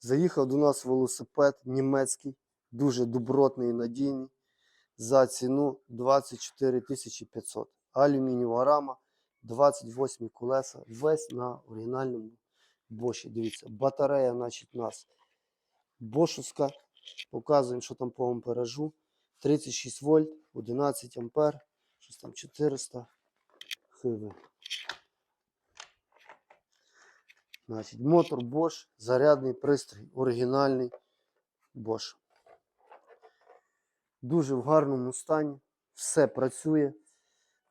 Заїхав до нас велосипед німецький, дуже добротний і надійний. За ціну 24 500. Алюмінієва рама, 28 колеса, весь на оригінальному боші. Дивіться, батарея, значить, нас бошовська. Показуємо, що там по амперажу. 36 вольт, 11 ампер, щось там 400 хв. Значить, мотор Bosch, зарядний пристрій, оригінальний Bosch. Дуже в гарному стані, все працює.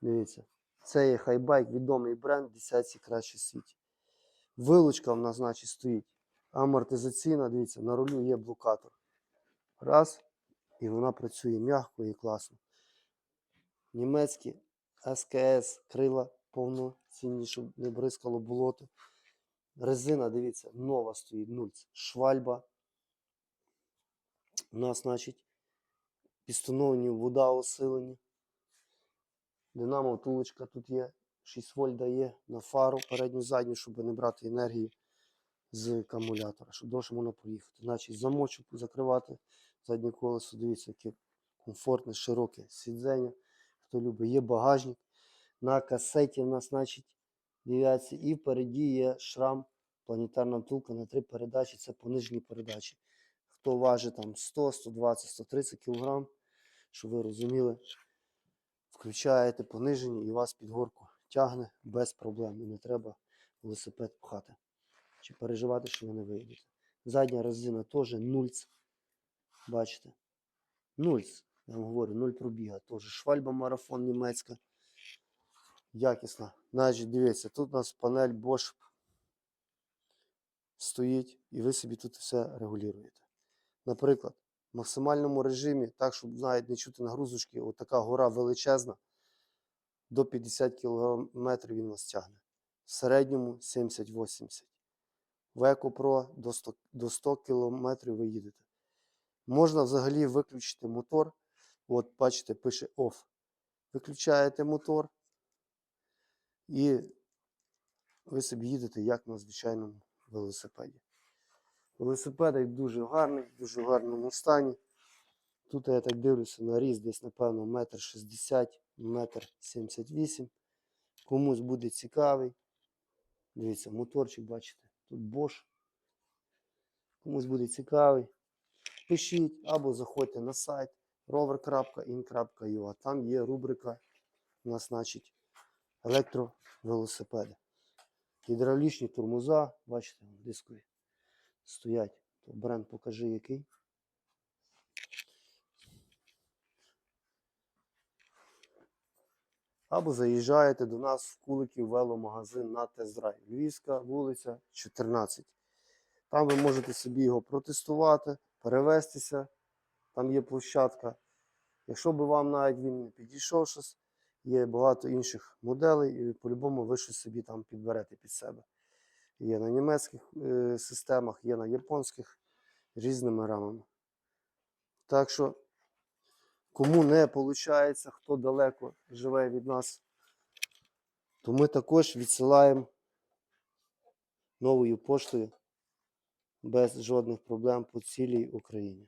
Дивіться, це є хайбайк, відомий бренд, десятці краще світі. Вилучка в нас, значить, стоїть. Амортизаційна, дивіться, на рулю є блокатор. Раз, і вона працює м'яко і класно. Німецькі СКС крила повноцінні, щоб не бризкало болото. Резина, дивіться, нова стоїть, нульц. Швальба. У нас, значить, пістоновані вода осилені. Динамо втулочка тут є. 6 вольт дає на фару передню задню, щоб не брати енергію з акумулятора, щоб довше можна проїхати. Значить, замочок закривати заднє колесо. Дивіться, яке комфортне, широке сидіння. Хто любить, є багажник. На касеті в нас, значить, дев'ятці. І впереді є шрам, планетарна втулка на три передачі. Це понижені передачі. Хто важить там 100, 120, 130 кг, щоб ви розуміли, включаєте понижені і вас під горку тягне без проблем. І не треба велосипед пхати. Чи переживати, що ви не виїдете. Задня резина теж нульц. Бачите? Нульц. Я вам говорю, нуль пробіга. Теж швальба марафон німецька. Якісна. Значить, дивіться, тут у нас панель Bosch стоїть, і ви собі тут все регулюєте. Наприклад, в максимальному режимі, так, щоб навіть не чути нагрузочки, отака гора величезна, до 50 км він вас тягне. В середньому 70-80. В EcoPro до 100, до 100 км ви їдете. Можна взагалі виключити мотор. От, бачите, пише OFF. Виключаєте мотор, і ви собі їдете як на звичайному велосипеді. Велосипед дуже гарний, в дуже гарному стані. Тут я так дивлюся на ріст десь, напевно, метр шістдесят, метр сімдесят вісім. Комусь буде цікавий. Дивіться, моторчик, бачите, тут Bosch. Комусь буде цікавий. Пишіть або заходьте на сайт rover.in.ua. Там є рубрика у нас, значить, електровелосипеди. Гідравлічні тормоза, бачите, дискові стоять. То бренд покажи який. Або заїжджаєте до нас в Куликів веломагазин на тест-драйв. Львівська вулиця 14. Там ви можете собі його протестувати, перевестися. Там є площадка. Якщо би вам навіть він не підійшов щось, є багато інших моделей, і по-любому ви щось собі там підберете під себе. Є на німецьких е, системах, є на японських різними рамами. Так що, кому не виходить, хто далеко живе від нас, то ми також відсилаємо новою поштою без жодних проблем по цілій Україні.